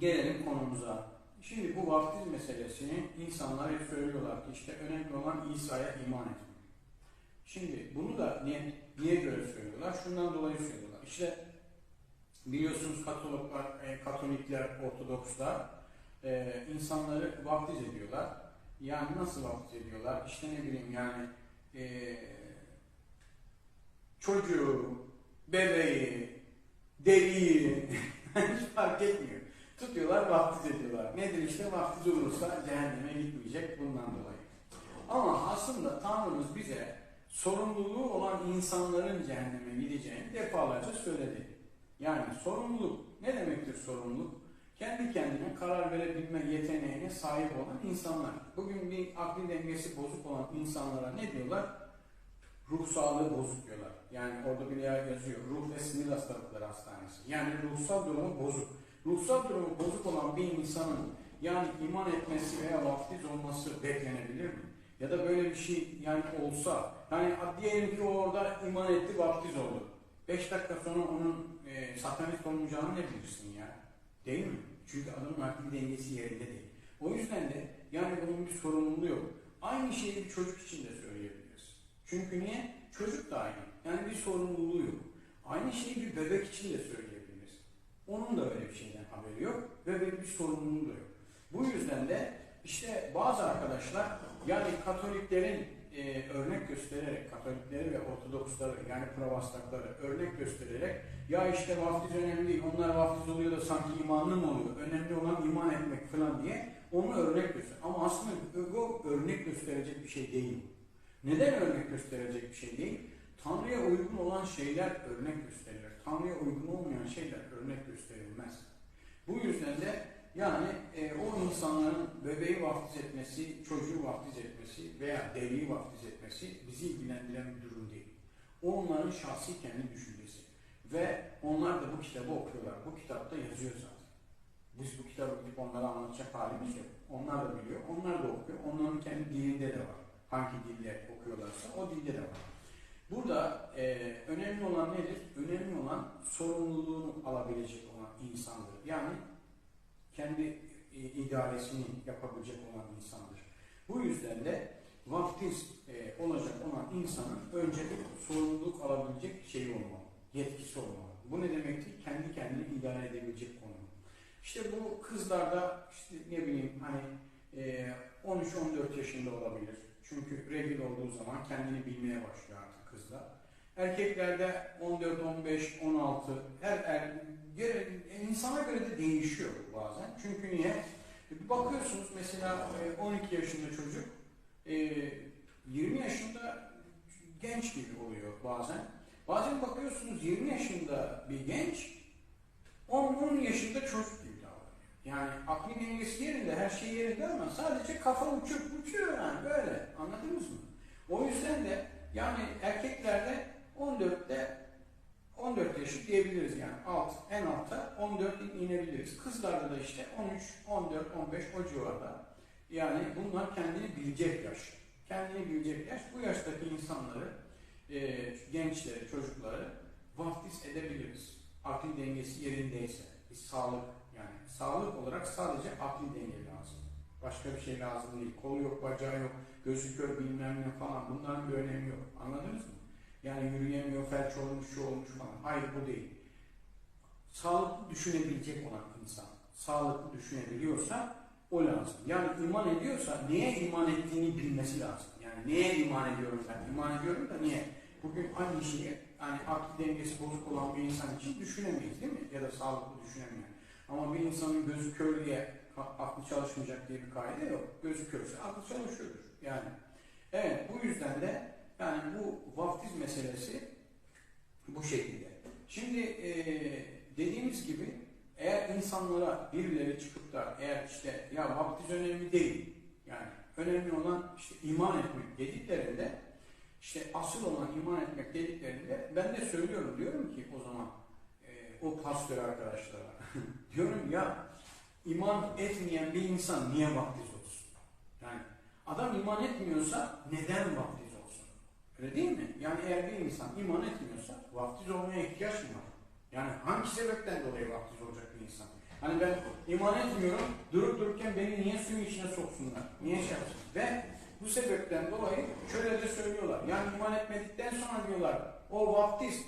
Gelelim konumuza. Şimdi bu vaftiz meselesini insanlar hep söylüyorlar ki işte önemli olan İsa'ya iman etmek. Şimdi bunu da niye, niye göre söylüyorlar? Şundan dolayı söylüyorlar. İşte biliyorsunuz Katolikler, e, Katolikler, Ortodokslar e, insanları vaftiz ediyorlar. Yani nasıl vaftiz ediyorlar? İşte ne bileyim yani e, çocuğu, bebeği, deliği hiç fark etmiyor. Tutuyorlar vaftiz ediyorlar. Nedir işte vaftiz olursa cehenneme gitmeyecek bundan dolayı. Ama aslında Tanrımız bize sorumluluğu olan insanların cehenneme gideceğini defalarca söyledi. Yani sorumluluk ne demektir sorumluluk? Kendi kendine karar verebilme yeteneğine sahip olan insanlar. Bugün bir akli dengesi bozuk olan insanlara ne diyorlar? Ruh sağlığı bozuk diyorlar. Yani orada bir yer yazıyor. Ruh ve sinir hastalıkları hastanesi. Yani ruhsal durumu bozuk. Ruhsal durumu bozuk olan bir insanın yani iman etmesi veya vaftiz olması beklenebilir mi? Ya da böyle bir şey yani olsa, yani diyelim ki orada iman etti, vaftiz oldu. Beş dakika sonra onun e, satanist olmayacağını ne bilirsin ya? Değil mi? Çünkü adamın akli dengesi yerinde değil. O yüzden de yani bunun bir sorumluluğu yok. Aynı şeyi bir çocuk için de söyleyebiliriz. Çünkü niye? Çocuk da aynı. Yani bir sorumluluğu yok. Aynı şeyi bir bebek için de söyleyebiliriz. Onun da öyle bir şeyden haberi yok ve böyle bir sorumluluğu da yok. Bu yüzden de işte bazı arkadaşlar yani Katoliklerin e, örnek göstererek, Katolikleri ve Ortodoksları yani Pravaslakları örnek göstererek ya işte vaftiz önemli değil, onlar vaftiz oluyor da sanki imanlı mı oluyor? Önemli olan iman etmek falan diye onu örnek göster. Ama aslında bu örnek gösterecek bir şey değil. Neden örnek gösterecek bir şey değil? Tanrı'ya uygun olan şeyler örnek gösterilir. Tanrı'ya uygun olmayan şeyler örnek gösterilmez. Bu yüzden de yani e, o insanların bebeği vaftiz etmesi, çocuğu vaftiz etmesi veya deliği vaftiz etmesi bizi ilgilendiren bir durum değil. Onların şahsi kendi düşüncesi. Ve onlar da bu kitabı okuyorlar. Bu kitapta yazıyor zaten. Biz bu kitabı gidip onlara anlatacak halimiz yok. Onlar da biliyor, onlar da okuyor. Onların kendi dilinde de var. Hangi dille okuyorlarsa o dilde de var. Burada e, önemli olan nedir? Önemli olan sorumluluğunu alabilecek olan insandır. Yani kendi e, idaresini yapabilecek olan insandır. Bu yüzden de vaftiz e, olacak olan insanın önce bir sorumluluk alabilecek şeyi olmalı, yetkisi olmalı. Bu ne demektir? Kendi kendini idare edebilecek konu. İşte bu kızlarda işte ne bileyim hani 13-14 yaşında olabilir. Çünkü regl olduğu zaman kendini bilmeye başlıyor artık kızlar. Erkeklerde 14, 15, 16 her er, göre, insana göre de değişiyor bazen. Çünkü niye? Bir bakıyorsunuz mesela e, 12 yaşında çocuk e, 20 yaşında genç gibi oluyor bazen. Bazen bakıyorsunuz 20 yaşında bir genç 10-10 yaşında çocuk. Yani akli dengesi yerinde, her şey yerinde ama sadece kafa uçup uçuyor yani böyle. Anladınız mı? O yüzden de yani erkeklerde 14'te 14 yaşı diyebiliriz yani alt, en altta 14 inebiliriz. Kızlarda da işte 13, 14, 15 o civarda. Yani bunlar kendini bilecek yaş. Kendini bilecek yaş. Bu yaştaki insanları, e, gençleri, çocukları vaftiz edebiliriz. Akli dengesi yerindeyse. Bir sağlık yani sağlık olarak sadece akli denge lazım. Başka bir şey lazım değil. Kolu yok, bacağı yok, gözü kör bilmem ne falan. Bunların bir önemi yok. Anladınız mı? Yani yürüyemiyor, felç olmuş, şu olmuş falan. Hayır bu değil. Sağlıklı düşünebilecek olan insan, sağlıklı düşünebiliyorsa o lazım. Yani iman ediyorsa neye iman ettiğini bilmesi lazım. Yani neye iman ediyorum ben? İman ediyorum da niye? Bugün aynı şeyi yani akli dengesi bozuk olan bir insan için düşünemeyiz değil mi? Ya da sağlıklı düşünemiyor. Ama bir insanın gözü kör diye aklı çalışmayacak diye bir kaide yok. Gözü körse aklı çalışıyordur. Yani evet bu yüzden de yani bu vaftiz meselesi bu şekilde. Şimdi e, dediğimiz gibi eğer insanlara birileri çıkıp da eğer işte ya vaftiz önemli değil yani önemli olan işte iman etmek dediklerinde işte asıl olan iman etmek dediklerinde ben de söylüyorum diyorum ki o zaman e, o pastör arkadaşlara diyorum ya iman etmeyen bir insan niye vaftiz olsun? Yani adam iman etmiyorsa neden vaftiz olsun? Öyle değil mi? Yani eğer bir insan iman etmiyorsa vaftiz olmaya ihtiyaç mı var? Yani hangi sebepten dolayı vaftiz olacak bir insan? Hani ben iman etmiyorum, durup dururken beni niye suyun içine soksunlar? Niye şey yapsın? Ve bu sebepten dolayı şöyle de söylüyorlar. Yani iman etmedikten sonra diyorlar o vaftiz